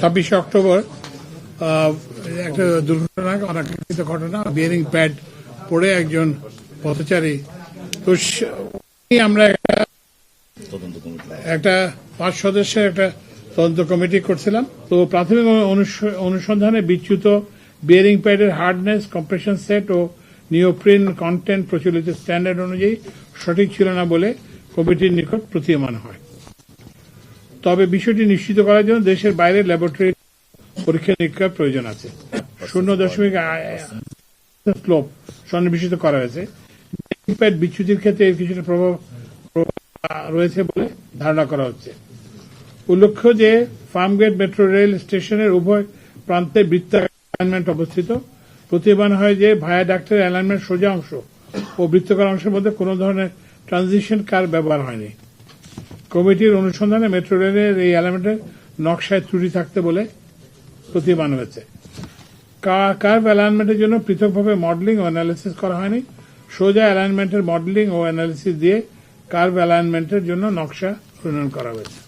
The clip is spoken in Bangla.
ছাব্বিশে অক্টোবর একটা দুর্ঘটনা অনাকাঙ্ক্ষিত ঘটনা, বিয়ারিং প্যাড পড়ে একজন পথচারী। তো আমরা একটা পাঁচ সদস্যের একটা তদন্ত কমিটি করছিলাম। তো প্রাথমিক অনুস- অনুসন্ধানে বিচ্যুত বিয়ারিং প্যাডের হার্ডনেস, কম্প্রেশন সেট ও নিওপ্রিন কন্টেন্ট প্রচলিত স্ট্যান্ডার্ড অনুযায়ী সঠিক ছিল না বলে কমিটির নিকট প্রতীয়মান হয়। তবে বিষয়টি নিশ্চিত করার জন্য দেশের বাইরে ল্যাবরেটরি পরীক্ষা নিরীক্ষার প্রয়োজন আছে। শূন্য দশমিক স্লোপ সন্নিবেশিত করা হয়েছে। প্যাড বিচ্যুতির ক্ষেত্রে এর কিছুটা প্রভাব রয়েছে বলে ধারণা করা হচ্ছে। উল্লেখ্য যে ফার্মগেট মেট্রো রেল স্টেশনের উভয় প্রান্তে বৃত্তাকার অবস্থিত। প্রতিবান হয় যে ভায়া ডাক্তার অ্যালাইনমেন্ট সোজা অংশ ও বৃত্তকার অংশের মধ্যে কোনো ধরনের ট্রানজিশন কার ব্যবহার হয়নি। কমিটির অনুসন্ধানে মেট্রো রেলের এই অ্যালাইনমেন্টের নকশায় ত্রুটি থাকতে বলে প্রতিমান হয়েছে। কার্ভ অ্যালাইনমেন্টের জন্য পৃথকভাবে মডেলিং ও অ্যানালিসিস করা হয়নি। সোজা অ্যালাইনমেন্টের মডেলিং ও অ্যানালিসিস দিয়ে কার্ভ অ্যালাইনমেন্টের জন্য নকশা প্রণয়ন করা হয়েছে।